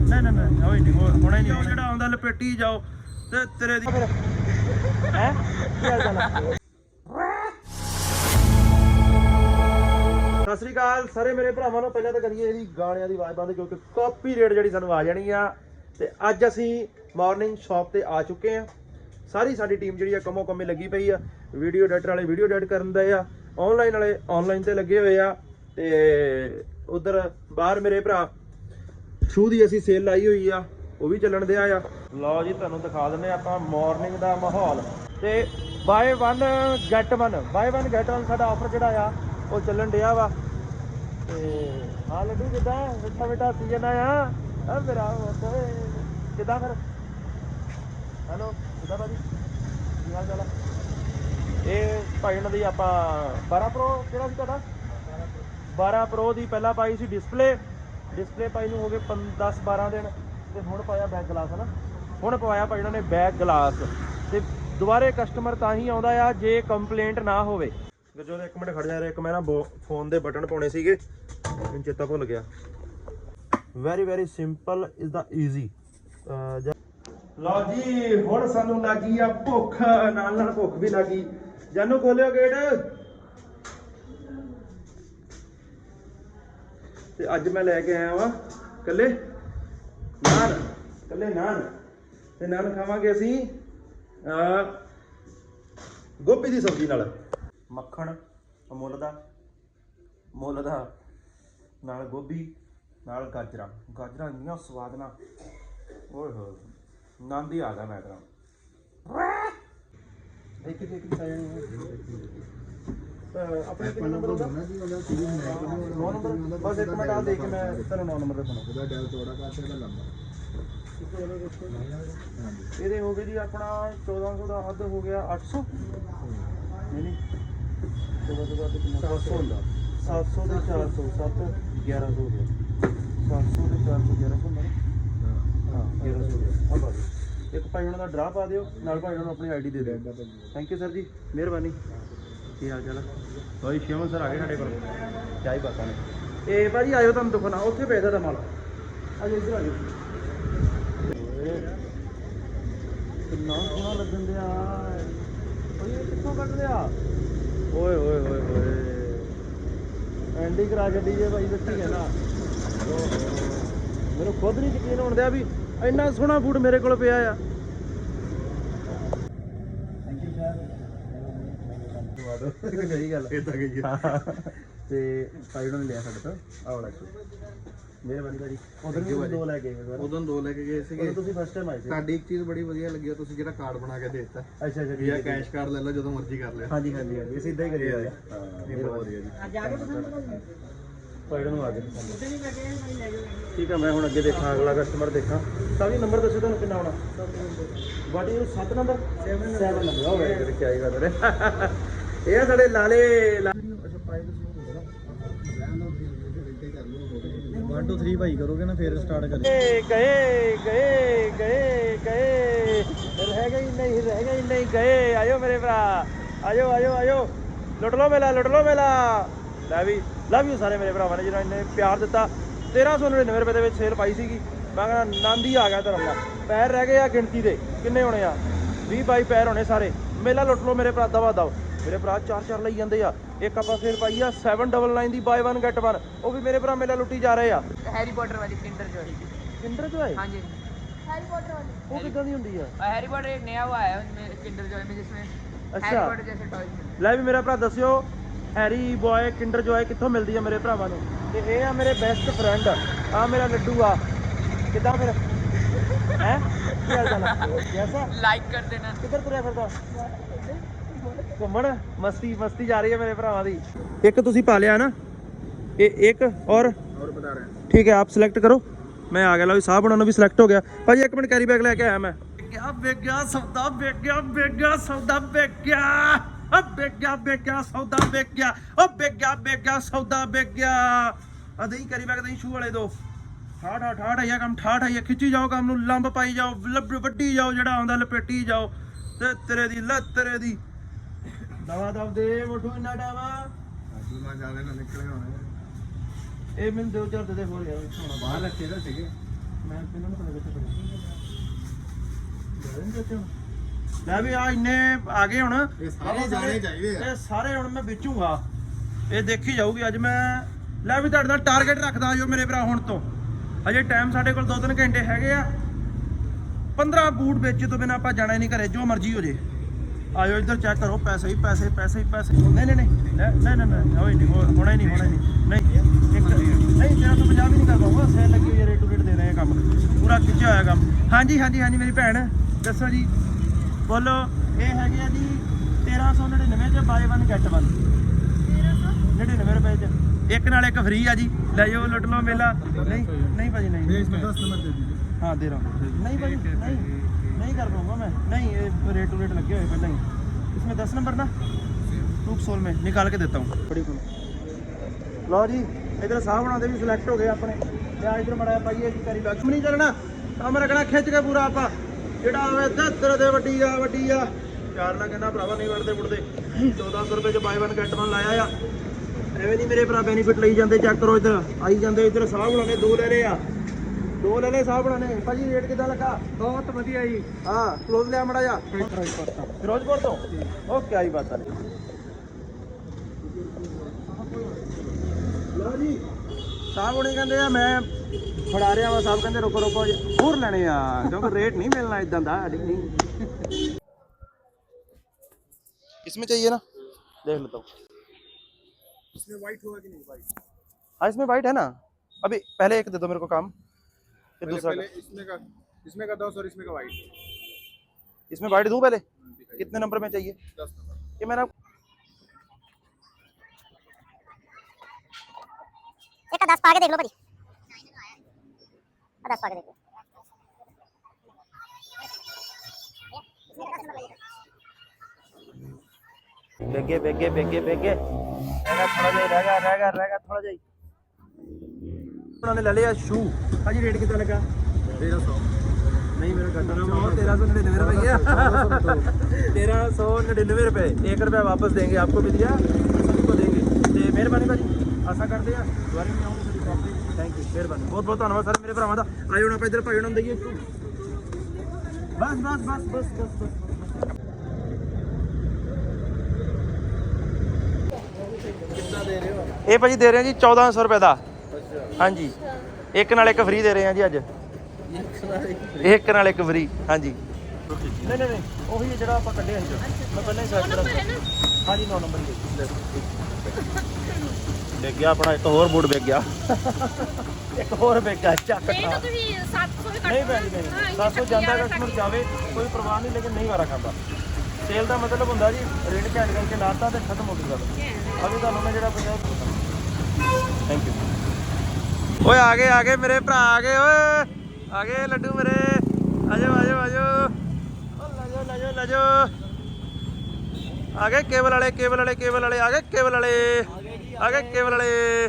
ਨਹੀਂ ਨਹੀਂ ਨਹੀਂ ਹੋਈ ਨਹੀਂ ਹੋ- ਹੋਣਾ ਹੀ ਨਹੀਂ। ਜਿਹੜਾ ਆਉਂਦਾ ਲਪੇਟੀ ਜਾਓ। ਤੇ ਤੇਰੇ ਦੀ ਹੈ? ਕੀ ਹਾਲ ਚਾਲ ਹੈ ਸਤਿ ਸ੍ਰੀ ਅਕਾਲ। ਸਾਰੇ ਮੇਰੇ ਭਰਾਵਾਂ ਨੂੰ ਪਹਿਲਾਂ ਤਾਂ ਕਰੀਏ ਇਹਦੀ ਗਾਣਿਆਂ ਦੀ ਆਵਾਜ਼ ਬੰਦ ਕਿਉਂਕਿ ਕਾਪੀ ਰੇਟ ਜਿਹੜੀ ਸਾਨੂੰ ਆ ਜਾਣੀ ਆ। ਤੇ ਅੱਜ ਅਸੀਂ ਮਾਰਨਿੰਗ ਸ਼ਾਪ ਤੇ ਆ ਚੁੱਕੇ ਆ। ਸਾਰੀ ਸਾਡੀ ਟੀਮ ਜਿਹੜੀ ਆ ਕੰਮੋ ਕੰਮੇ ਲੱਗੀ ਪਈ ਆ। ਵੀਡੀਓ ਐਡੀਟਰ ਵਾਲੇ ਵੀਡੀਓ ਐਡਿਟ ਕਰਨ ਦੇ ਆ। ਆਨਲਾਈਨ ਵਾਲੇ ਆਨਲਾਈਨ ਤੇ ਲੱਗੇ ਹੋਏ ਆ। ਤੇ ਉਧਰ ਬਾਹਰ ਮੇਰੇ ਭਰਾ ਸ਼ੂ ਦੀ ਅਸੀਂ ਸੇਲ ਲਾਈ ਹੋਈ ਆ, ਉਹ ਵੀ ਚੱਲਣ ਦਿਆ ਆ। ਲਓ ਜੀ, ਤੁਹਾਨੂੰ ਦਿਖਾ ਦਿੰਨੇ ਆਪਾਂ ਮਾਰਨਿੰਗ ਦਾ ਮਾਹੌਲ। ਤੇ ਬਾਏ 1 ਗੈਟ 1 ਬਾਏ 1 ਗੈਟ 1 ਸਾਡਾ ਆਫਰ ਜਿਹੜਾ ਆ, ਉਹ ਚੱਲਣ ਡਿਆ ਵਾ। ਤੇ ਹਾਂ, ਲੱਡੂ ਕਿਦਾਂ? ਮਿੱਠਾ ਮਿੱਠਾ ਸੀਜ਼ਨ ਆਇਆ ਆ। ਮੇਰਾ ਓਏ, ਕਿਦਾਂ ਫਿਰ? ਹੈਲੋ, ਕਿਦਾਂ ਬਾਜੀ ਕੀ ਹਾਲ ਚਾਲ ਇਹ ਭਾਈ ਉਹਨਾਂ ਦੀ ਆਪਾਂ 12 ਪ੍ਰੋ ਕਿਹੜਾ ਸੀ ਤੁਹਾਡਾ? 12 ਪ੍ਰੋ ਦੀ ਪਹਿਲਾਂ ਪਾਈ ਸੀ ਡਿਸਪਲੇ ਡਿਸਪਲੇ ਪਾਈ ਨੂੰ ਹੋ ਗਏ 10 12 ਦਿਨ ਤੇ ਹੁਣ ਪਾਇਆ ਬੈਕ ਗਲਾਸ ਹਨਾ? ਹੁਣ ਪਵਾਇਆ ਭਾਈ ਉਹਨਾਂ ਨੇ ਬੈਕ ਗਲਾਸ ਤੇ ਦੁਬਾਰੇ ਕਸਟਮਰ ਤਾਂ ਹੀ ਆਉਂਦਾ ਆ ਜੇ ਕੰਪਲੇਂਟ ਨਾ ਹੋਵੇ। ਗੁਰਜੋਤ ਇੱਕ ਮਿੰਟ ਖੜ ਜਾ ਰਿਹਾ, ਇੱਕ ਮੈਂ ਨਾ ਫੋਨ ਦੇ ਬਟਨ ਪਾਉਣੇ ਸੀਗੇ, ਮੈਨੂੰ ਚੇਤਾ ਭੁੱਲ ਗਿਆ। Very very simple is the easy ਲਓ ਜੀ, ਹੁਣ ਸਾਨੂੰ ਲੱਗੀ ਆ ਭੁੱਖ ਨਾਲ ਨਾਲ ਭੁੱਖ ਵੀ ਲੱਗੀ। ਜਾਨੂ ਖੋਲਿਓ ਗੇਟ ਤੇ ਅੱਜ ਮੈਂ ਲੈ ਕੇ ਆਇਆ ਵਾਂ ਕੱਲੇ ਨਾਨ ਕੱਲੇ ਨਾਨ। ਤੇ ਨਾਨ ਖਾਵਾਂਗੇ ਅਸੀਂ ਗੋਭੀ ਦੀ ਸਬਜ਼ੀ ਨਾਲ। ਮੱਖਣ, ਅਮੁੱਲ ਦਾ, ਮੁੱਲ ਦਾ, ਨਾਲ ਗੋਭੀ, ਨਾਲ ਗਾਜਰਾਂ। ਗਾਜਰਾਂ ਇੰਨੀਆਂ ਸਵਾਦ ਨਾਲ ਓਏ ਹੋਏ ਨੰਦ ਹੀ ਆ ਗਿਆ ਮੈਂ ਤਾਂ। ਇੱਕ ਇੱਕ ਸਾਈਡ ਆਪਣੇ ਕਿੰਨਾ ਨੰਬਰ ਉਹਦਾ। ਨੌ ਨੰਬਰ ਬਸ ਇੱਕ ਮਿੰਟ ਆ ਦੇਖ ਕੇ ਮੈਂ ਤੈਨੂੰ ਨੌ ਨੰਬਰ ਦੱਸਣਾ ਉਹਦਾ ਡੈਲ ਚੌੜਾ ਕਰਕੇ ਉਹਦਾ ਲੰਬਾ। ਇਹਦੇ ਹੋ ਗਏ ਜੀ ਆਪਣਾ 1400 ਦਾ ਹੱਦ ਹੋ ਗਿਆ 800 ਨਹੀਂ ਨਹੀਂ। 1400 ਦਾ ਕਿੰਨਾ? 700 ਹੁੰਦਾ। 700 ਦੇ 400 7 1100 ਹੋ ਗਿਆ। 700 ਦੇ 400 1100 ਹੁੰਦਾ ਹਾਂ। 1100 ਹੋ ਗਿਆ। ਆ ਦਿਓ। ਇੱਕ ਭਾਈ ਉਹਨਾਂ ਦਾ ਡਰਾ ਪਾ ਦਿਓ ਨਾਲ ਭਾਈ ਉਹਨਾਂ ਨੂੰ ਆਪਣੀ ਆਈਡੀ ਦੇ ਦਿਓ। ਥੈਂਕ ਯੂ ਸਰ ਜੀ। ਮਿਹਰਬਾਨੀ। ਕੀ ਹਾਲ ਚਾਲ ਹੈ ਭਾਈ ਸ਼ਿਵਮ ਸਰ ਆ ਗਏ ਸਾਡੇ ਕੋਲ। ਚਾਹੀ ਬਾਤਾਂ ਨੇ ਇਹ ਭਾਜੀ ਆਇਓ ਤੁਹਾਨੂੰ ਦਿਖਾਉਣਾ ਉੱਥੇ ਭੇਜਦਾ ਦਾ ਮਾਲ। ਆਜੋ ਇੱਧਰ ਆਜੋ। ਕਿੰਨਾ ਸੋਹਣਾ ਲੱਗਣ ਦਿਆ ਓਏ ਕਿੱਥੋਂ ਕੱਢ ਲਿਆ? ਓਏ ਓਏ ਓਏ ਓਏ। ਐਂਡੀ ਕਰਾ ਗੱਡੀ ਜੇ ਭਾਈ ਸੱਚੀ ਕਹਿਣਾ ਓਹੋ। ਮੈਨੂੰ ਖੁਦ ਨਹੀਂ ਯਕੀਨ ਹੋਣ ਦਿਆ ਵੀ ਇੰਨਾ ਸੋਹਣਾ ਬੂਟ ਮੇਰੇ ਕੋਲ ਪਿਆ ਆ ਥੈਂਕ ਯੂ ਸਰ ਸਹੀ ਗੱਲ ਇਦਾਂ ਗਈ ਤੇ ਭਾਈ ਉਹਨਾਂ ਨੇ ਲਿਆ ਸਾਡੇ ਤੋਂ ਆਹ ਵਾਲਾ ਮਿਹਰਬਾਨੀ ਭਾਜੀ ਉਧਰ ਵੀ ਦੋ ਲੈ ਕੇ ਗਏ ਸਰ ਉਦੋਂ ਦੋ ਲੈ ਕੇ ਗਏ ਸੀਗੇ। ਉਦੋਂ ਤੁਸੀਂ ਫਸਟ ਟਾਈਮ ਆਏ ਸੀ। ਸਾਡੀ ਇੱਕ ਚੀਜ਼ ਬੜੀ ਵਧੀਆ ਲੱਗੀ ਆ ਤੁਸੀਂ ਜਿਹੜਾ ਕਾਰਡ ਬਣਾ ਕੇ ਦੇ ਦਿੱਤਾ। ਅੱਛਾ ਅੱਛਾ ਆ ਕੈਸ਼ ਕਾਰਡ ਲੈ ਲਓ ਜਦੋਂ ਮਰਜ਼ੀ ਕਰ ਲਿਓ। ਹਾਂਜੀ ਹਾਂਜੀ ਹਾਂਜੀ। ਅਸੀਂ ਇਦਾਂ ਹੀ ਕਰੀਏ। ਹਾਂ। ਇਹ ਬਹੁਤ ਵਧੀਆ ਜੀ। ਪੈੜ ਨੂੰ ਆ ਗਏ। ਠੀਕ ਹੈ ਮੈਂ ਹੁਣ ਅੱਗੇ ਦੇਖਾਂ ਅਗਲਾ ਕਸਟਮਰ ਦੇਖਾਂ। ਤਾਂ ਵੀ ਨੰਬਰ ਦੱਸੋ ਤੁਹਾਨੂੰ ਕਿੰਨਾ ਆਉਣਾ ਵਾਟ ਯੂ 7 ਨੰਬਰ? 7 ਨੰਬਰ। ਹੋ ਗਿਆ ਕਿ ਆਈ ਗੱਲ ਨੇ ਇਹ ਆ ਸਾਡੇ ਲਾਲੇ ਲਾ- ਅੱਛਾ ਪਾਈ ਤੁਸੀਂ 1 2 3 ਭਾਈ ਕਰੋਗੇ ਨਾ ਫਿਰ ਸਟਾਰਟ ਗਏ ਗਏ ਗਏ ਗਏ ਗਏ। ਰਹਿ ਗਈ ਨਹੀਂ ਰਹਿ ਗਈ ਨਹੀਂ ਗਏ। ਆਇਓ ਮੇਰੇ ਭਰਾ। ਆਇਓ ਆਇਓ ਆਇਓ। ਲੁੱਟ ਲੋ ਮੇਲਾ ਲੁੱਟ ਲੋ ਮੇਲਾ। ਲੈ ਵੀ ਲਵ ਯੂ ਸਾਰੇ ਮੇਰੇ ਭਰਾਵਾਂ ਨੇ ਜਿਹਨਾਂ ਨੇ ਪਿਆਰ ਦਿੱਤਾ। 1399 ਰੁਪਏ ਦੇ ਵਿੱਚ ਸੇਲ ਪਾਈ ਸੀਗੀ। ਮੈਂ ਕਹਿੰਦਾ ਆਨੰਦ ਹੀ ਆ ਗਿਆ ਧਰਮ ਦਾ। ਪੈਰ ਰਹਿ ਗਏ ਆ ਗਿਣਤੀ ਦੇ। ਕਿੰਨੇ ਹੋਣੇ ਆ? 20 22 ਪੈਰ ਹੋਣੇ ਸਾਰੇ। ਮੇਲਾ ਲੁੱਟ ਲੋ ਮੇਰੇ ਭਰਾ ਦਵਾ ਦਵ ਮੇਰੇ ਭਰਾ ਚਾਰ ਚਾਰ ਲਈ ਜਾਂਦੇ ਆ। ਇੱਕ ਆਪਾਂ ਫੇਰ ਪਾਈ ਆ 799 ਦੀ ਬਾਈ 1 ਗੈਟ 1 ਉਹ ਵੀ ਮੇਰੇ ਭਰਾ ਮੇਲਾ ਲੁੱਟੀ ਜਾ ਰਹੇ ਆ। ਹੈਰੀ ਪਾਟਰ ਵਾਲੀ ਕਿੰਡਰ ਜੋਈ ਕਿੰਡਰ ਜੋਈ ਹਾਂਜੀ। हैरी पॉटर वाली वो कितना दी हुंदी है हैरी पॉटर एक नया हुआ है उनमें किंडर जॉय में जिसमें ਅੱਛਾ। ਲੈ ਵੀ ਮੇਰਾ ਭਰਾ ਦੱਸਿਓ ਹੈਰੀ ਬॉय ਕਿੰਡਰ ਜੋਏ ਕਿੱਥੋਂ ਮਿਲਦੀ ਆ ਮੇਰੇ ਭਰਾਵਾਂ ਨੂੰ? ਤੇ ਇਹ ਆ ਮੇਰੇ ਬੈਸਟ ਫਰੈਂਡ ਆ ਮੇਰਾ ਲੱਡੂ ਆ। ਕਿਦਾਂ ਫਿਰ? ਹੈ? ਕੀ ਹਾਲ ਚਾਲ ਹੈ ਜੈਸਾ ਲਾਈਕ ਕਰ ਦੇਣਾ। ਕਿੱਧਰ ਤੁਰਿਆ ਫਿਰਦਾ? ਘੁੰਮਣ? ਮਸਤੀ ਮਸਤੀ ਜਾ ਰਹੀ ਹੈ ਮੇਰੇ ਭਰਾਵਾਂ ਦੀ। ਇੱਕ ਤੁਸੀਂ ਪਾ ਲਿਆ ਨਾ? ਇਹ ਇੱਕ ਔਰ? ਰਹੇ। ਠੀਕ ਹੈ ਆਪ ਸਿਲੈਕਟ ਕਰੋ। ਮੈਂ ਆ ਗਿਆ ਲਓ ਵੀ ਸਾਹ ਬਣਾਉਣਾ ਵੀ ਸਿਲੈਕਟ ਹੋ ਗਿਆ। ਭਾਜੀ ਇੱਕ ਮਿੰਟ ਕੈਰੀ ਬੈਗ ਲੈ ਕੇ ਆਇਆ ਮੈਂ। ਗਿਆ ਵੇਗਿਆ ਸੌਦਾ ਵੇਗਿਆ ਵੇਗਿਆ ਸੌਦਾ ਵੇਗਿਆ ਓ ਵੇਗਿਆ ਵੇਗਿਆ ਸੌਦਾ ਵੇਗਿਆ ਓ ਵੇਗਿਆ ਵੇਗਿਆ ਸੌਦਾ ਵੇਗਿਆ ਆ ਦਹੀਂ ਕੈਰੀ ਬੈਗ ਦਹੀਂ ਸ਼ੂ ਵਾਲੇ ਦੋ। ਠਾਠ ਠਾਠ ਠਾਠ ਆਇਆ ਕੰਮ ਠਾਠ ਆਇਆ ਖਿੱਚੀ ਜਾਓ ਕੰਮ ਨੂੰ ਲੰਬ ਪਾਈ ਜਾਓ ਲੱਭ ਵੱਡੀ ਜਾਓ ਜਿਹੜਾ ਆਉਂਦਾ ਲਪੇਟੀ ਜਾਓ। ਤੇ ਤੇਰੇ ਦੀ ਲੱਤ ਤੇਰੇ ਦੀ। ਦਵਾ ਦਵ ਦੇ ਮਠੂ ਇੰਨਾ ਡਾਵਾ ਅੱਜ ਮੈਂ ਜਾਵੇ ਨਾ ਨਿਕਲੇ ਹੋਣੇ ਇਹ ਮੈਨੂੰ ਦੋ ਚਾਰ ਦੇ ਦੇ ਹੋਰ ਯਾਰ ਬਾਹਰ। ਰੱਖੇ ਤਾਂ ਸੀਗੇ। ਮੈਂ ਇਹਨਾਂ ਨੂੰ ਪਤਾ ਕਿੱਥੇ ਲੈ ਵੀ ਆ ਇੰਨੇ ਆ ਗਏ ਹੁਣ। ਇਹ ਸਾਰੇ ਜਾਣੇ ਚਾਹੀਦੇ ਆ। ਇਹ ਸਾਰੇ ਹੁਣ ਮੈਂ ਵੇਚੂਗਾ। ਇਹ ਦੇਖੀ ਜਾਊਗੀ ਅੱਜ ਮੈਂ। ਲੈ ਵੀ ਤੁਹਾਡੇ ਨਾਲ ਟਾਰਗੇਟ ਰੱਖਦਾ ਜੋ ਮੇਰੇ ਭਰਾ ਹੁਣ ਤੋਂ। ਹਜੇ ਟਾਈਮ ਸਾਡੇ ਕੋਲ 2-3 ਘੰਟੇ ਹੈਗੇ ਆ। 15 ਬੂਟ ਵੇਚੇ ਤੋਂ ਬਿਨਾ ਆਪਾਂ ਜਾਣਾ ਹੀ ਨਹੀਂ ਘਰੇ ਜੋ ਮਰਜ਼ੀ ਹੋ ਜੇ। ਆਇਓ ਇੱਧਰ ਚੈੱਕ ਕਰੋ ਪੈਸੇ ਹੀ ਪੈਸੇ ਪੈਸੇ ਹੀ ਪੈਸੇ ਨਹੀਂ ਨਹੀਂ ਨਹੀਂ ਨਹੀਂ ਨਹੀਂ ਨਹੀਂ ਹੋਈ ਨਹੀਂ ਹੋਣਾ ਹੀ ਨਹੀਂ ਹੋਣਾ ਨਹੀਂ। ਨਹੀਂ ਇੱਕ ਨਹੀਂ ਤੇਰਾ ਤੋਂ ਪੰਜਾਬ ਹੀ ਨਹੀਂ ਕਰਦਾ ਹੋਊਗਾ ਸੇਲ ਲੱਗੀ ਹੋਈ ਰੇਟ ਰੇਟ ਦੇ ਰਹੇ ਕੰਮ। ਪੂਰਾ ਖਿੱਚਿਆ ਹੋਇਆ ਕੰਮ। ਹਾਂਜੀ ਹਾਂਜੀ ਹਾਂਜੀ ਮੇਰੀ ਭੈਣ ਦੱਸੋ ਜੀ। ਬੋਲੋ ਇਹ ਹੈਗੇ ਆ ਜੀ 1399 ਚ ਬਾਏ 1 ਗੈਟ ਵਨ 1399 ਰੁਪਏ ਚ। ਇੱਕ ਨਾਲ ਇੱਕ ਫ੍ਰੀ ਆ ਜੀ। ਲੈ ਜਾਓ ਲੁੱਟ ਲਓ ਮੇਲਾ। ਨਹੀਂ ਨਹੀਂ ਭਾਜੀ ਨਹੀਂ। ਹਾਂ ਦੇ ਰਹਾ। ਨਹੀਂ ਭਾਜੀ ਨਹੀਂ। नहीं भाई नहीं नहीं कर पाऊंगा मैं नहीं ये रेट टू रेट लगे हुए पहले ही इसमें दस नंबर ना टूक सोल में निकाल के देता हूँ बड़ी ਲਓ ਜੀ ਇਧਰ ਸਾਹ ਬਣਾਉਂਦੇ ਵੀ ਸਿਲੈਕਟ ਹੋ ਗਏ ਆਪਣੇ ਤੇ ਆ ਇਧਰ ਮੜਾਇਆ ਪਾਈਏ ਜੀ ਕਰੀ ਬੈਗ ਨਹੀਂ ਚੱਲਣਾ ਕੰਮ ਰੱਖਣਾ ਖਿੱਚ ਕੇ ਪੂਰਾ ਆਪਾਂ ਜਿਹੜਾ ਆਵੇ ਦੱਦਰ ਦੇ ਵੱਡੀ ਆ ਵੱਡੀ ਆ ਚਾਰ ਨਾ ਕਹਿੰਦਾ ਭਰਾਵਾ ਨਹੀਂ ਵੜਦੇ ਮੁੜਦੇ 1400 ਰੁਪਏ ਚ ਬਾਈ ਵਨ ਗੈਟ ਵਨ ਲਾਇਆ ਆ ਐਵੇਂ ਨਹੀਂ ਮੇਰੇ ਭਰਾ ਬੈਨੀਫਿਟ ਲਈ ਜਾਂਦੇ ਚੈੱਕ ਕਰੋ ਇਧਰ ਆਈ ਜਾਂਦੇ ਇਧਰ ਸਾਹ ਬਣਾਉਣੇ ਦੋ ਲੈ ਲਏ ਆ ਦੋ ਲੈ ਲਏ ਸਾਹ ਬਣਾਉਣੇ ਭਾਜੀ ਰੇਟ ਕਿਦਾਂ ਲੱਗਾ बहुत बढ़िया जी ਹਾਂ ਕਲੋਜ਼ ਲਿਆ ਮੜਾ ਜਾ ਫਿਰੋਜ਼ਪੁਰ ਤੋਂ ਓਕੇ ਆਈ ਬਾਤ ਨਹੀਂ ਲਓ ਜੀ ਸਾਹਿਬ ਹੁਣੇ ਕਹਿੰਦੇ ਆ ਮੈਂ ਫੜਾ ਰਿਹਾ ਵਾ ਸਾਹਿਬ ਕਹਿੰਦੇ ਰੁਕੋ ਰੁਕੋ ਜੀ। ਹੋਰ ਲੈਣੇ ਆ ਕਿਉਂਕਿ ਰੇਟ ਨਹੀਂ ਮਿਲਣਾ ਇਦਾਂ ਦਾ ਨਹੀਂ इसमें चाहिए ना देख लेता हूँ इसमें व्हाइट होगा कि नहीं व्हाइट हाँ इसमें वाइट है ना अभी पहले एक दे दो मेरे को काम फिर दूसरा पहले इसमें का इसमें का दस और इसमें का व्हाइट इसमें वाइट दूँ पहले? कितने नंबर में चाहिए? दस नंबर। ये मेरा एक का दस पा के देख लो भाई। दस पा के देख लो। बेगे बेगे बेगे बेगे। रहेगा थोड़ा जाए रहेगा रहेगा रहेगा थोड़ा जाए उन्होंने ले लिया शू हाजी रेट कितना लगा तेरह सौ नहीं मेरा घंटा ना तेरह सौ निन्यानवे रुपये तेरह सौ निन्यानवे रुपये एक रुपया वापस देंगे आपको भी दिया सभी को देंगे ਤੇ ਮਿਹਰਬਾਨੀ ਭਾਜੀ ਆਸਾ ਕਰਦੇ ਆ ਦੁਬਾਰਾ ਨਹੀਂ ਆਉਂਗੇ ਸਾਡੀ ਸ਼ਾਪ ਤੇ ਥੈਂਕ ਯੂ ਮਿਹਰਬਾਨੀ ਬਹੁਤ ਬਹੁਤ ਧੰਨਵਾਦ ਸਾਰੇ ਮੇਰੇ ਭਰਾਵਾਂ ਦਾ ਆਇਓ ਨਾ ਆਪਾਂ ਇੱਧਰ ਭਾਈ ਉਹਨਾਂ ਨੂੰ ਦਈਏ ਸ਼ੂ ਬਸ ਬਸ ਬਸ ਬਸ ਬਸ ਬਸ ਇਹ ਭਾਜੀ ਦੇ ਰਹੇ ਆ ਜੀ 1400 ਰੁਪਏ ਦਾ ਹਾਂਜੀ। ਇੱਕ ਨਾਲ ਇੱਕ ਫ੍ਰੀ ਦੇ ਰਹੇ ਆ ਜੀ ਅੱਜ। ਇੱਕ ਨਾਲ ਇੱਕ ਫ੍ਰੀ ਹਾਂਜੀ। ਨਹੀਂ ਨਹੀਂ ਨਹੀਂ ਉਹੀ ਹੈ ਜਿਹੜਾ ਆਪਾਂ ਕੱਢਿਆ ਸੀ ਮੈਂ ਪਹਿਲਾਂ ਹੀ ਸਰਚ ਕਰਾਂ ਹਾਂਜੀ 9 ਨੰਬਰ ਹੀ ਡਿੱਗ ਗਿਆ ਆਪਣਾ ਇੱਕ ਹੋਰ ਬੂਟ ਵਿਕ ਗਿਆ। ਇੱਕ ਹੋਰ ਵਿਕ ਗਿਆ ਚੱਕ ਨਹੀਂ ਖਾ ਤਾਂ ਤੁਸੀਂ 700 ਵੀ ਕੱਟ ਨਹੀਂ ਭੈਣ ਜੀ ਨਹੀਂ। 700 ਜਾਂਦਾ ਕਸਟਮਰ ਜਾਵੇ ਕੋਈ ਪਰਵਾਹ ਨਹੀਂ ਲੇਕਿਨ ਨਹੀਂ ਵਾਰਾ ਖਾਂਦਾ। ਸੇਲ ਦਾ ਮਤਲਬ ਹੁੰਦਾ ਜੀ ਰੇਟ ਘੱਟ ਕਰਕੇ ਲਾਤਾ ਤੇ ਖਤਮ ਹੋ ਗਈ ਗੱਲ ਅਭੀ ਤੁਹਾਨੂੰ ਮੈਂ ਜਿਹੜਾ ਪੁੱਛਿਆ ਥੈਂਕ ਯੂ ਓਏ ਆ ਗਏ ਆ ਗਏ ਮੇਰੇ ਭਰਾ ਆ ਗਏ ਓਏ। ਆ ਗਏ ਲੱਡੂ ਮੇਰੇ। ਆਜੋ ਆਜੋ ਆਜੋ ਓ ਲਾਜੋ ਲਾਜੋ ਲਾਜੋ ਆ ਗਏ ਕੇਬਲ ਵਾਲੇ ਕੇਬਲ ਵਾਲੇ ਕੇਬਲ ਵਾਲੇ ਆ ਗਏ ਕੇਬਲ ਵਾਲੇ। ਆ ਗਏ। ਕੇਬਲ ਵਾਲੇ।